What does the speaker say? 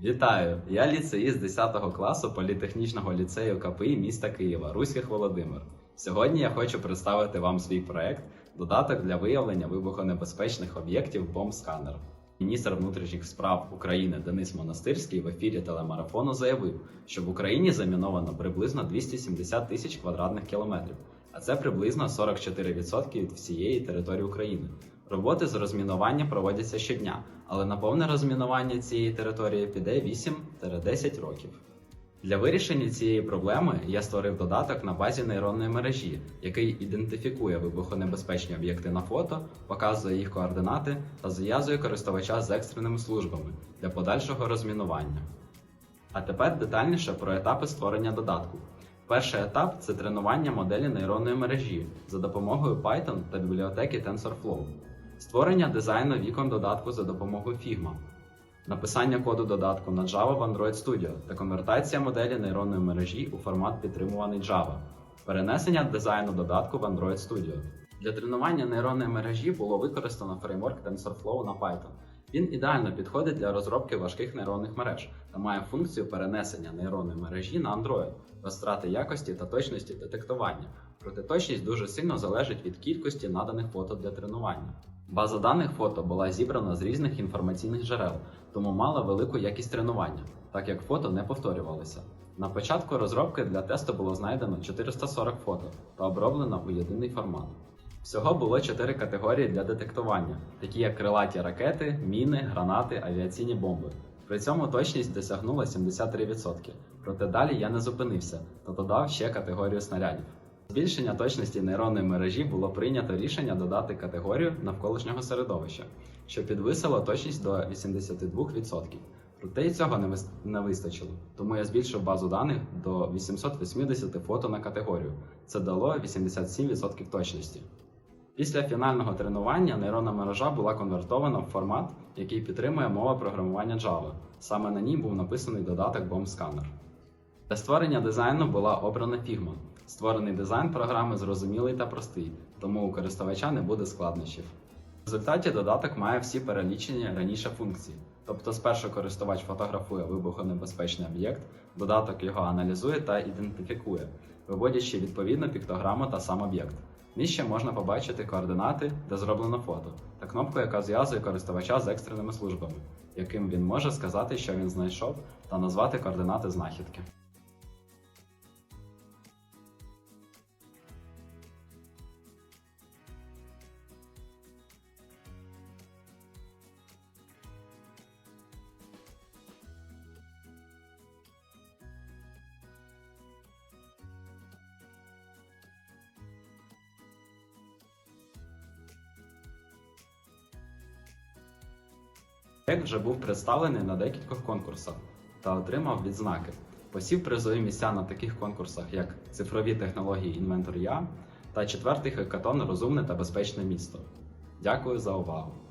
Вітаю! Я ліцеїст 10 класу політехнічного ліцею КПІ міста Києва Руських Володимир. Сьогодні я хочу представити вам свій проект додаток для виявлення вибухонебезпечних об'єктів бомбсканер. Міністр внутрішніх справ України Денис Монастирський в ефірі телемарафону заявив, що в Україні заміновано приблизно 270 тисяч квадратних кілометрів, а це приблизно 44% від всієї території України. Роботи з розмінування проводяться щодня, але на повне розмінування цієї території піде 8-10 років. Для вирішення цієї проблеми я створив додаток на базі нейронної мережі, який ідентифікує вибухонебезпечні об'єкти на фото, показує їх координати та зв'язує користувача з екстреними службами для подальшого розмінування. А тепер детальніше про етапи створення додатку. Перший етап це тренування моделі нейронної мережі за допомогою Python та бібліотеки TensorFlow, створення дизайну вікон додатку за допомогою Figma, написання коду додатку на Java в Android Studio та конвертація моделі нейронної мережі у формат підтримуваний Java, перенесення дизайну додатку в Android Studio. Для тренування нейронної мережі було використано фреймворк TensorFlow на Python. Він ідеально підходить для розробки важких нейронних мереж та має функцію перенесення нейронної мережі на Android без втрати якості та точності детектування. Проте точність дуже сильно залежить від кількості наданих фото для тренування. База даних фото була зібрана з різних інформаційних джерел, тому мала велику якість тренування, так як фото не повторювалися. На початку розробки для тесту було знайдено 440 фото та оброблено у єдиний формат. Всього було чотири категорії для детектування, такі як крилаті ракети, міни, гранати, авіаційні бомби. При цьому точність досягнула 73%. Проте далі я не зупинився та додав ще категорію снарядів. Збільшення точності нейронної мережі було прийнято рішення додати категорію навколишнього середовища, що підвисило точність до 82%. Проте й цього не, вистачило, тому я збільшив базу даних до 880 фото на категорію. Це дало 87% точності. Після фінального тренування нейронна мережа була конвертована в формат, який підтримує мова програмування Java. Саме на ній був написаний додаток BombScanner. Для створення дизайну була обрана Figma. Створений дизайн програми зрозумілий та простий, тому у користувача не буде складнощів. В результаті додаток має всі перелічені раніше функції. Тобто спершу користувач фотографує вибухонебезпечний об'єкт, додаток його аналізує та ідентифікує, виводячи відповідну піктограму та сам об'єкт. Нижче можна побачити координати, де зроблено фото, та кнопку, яка зв'язує користувача з екстреними службами, яким він може сказати, що він знайшов, та назвати координати знахідки. Проект вже був представлений на декількох конкурсах та отримав відзнаки. Посів призові місця на таких конкурсах, як цифрові технології інвентор Я та четвертий хакатон Розумне та безпечне місто. Дякую за увагу!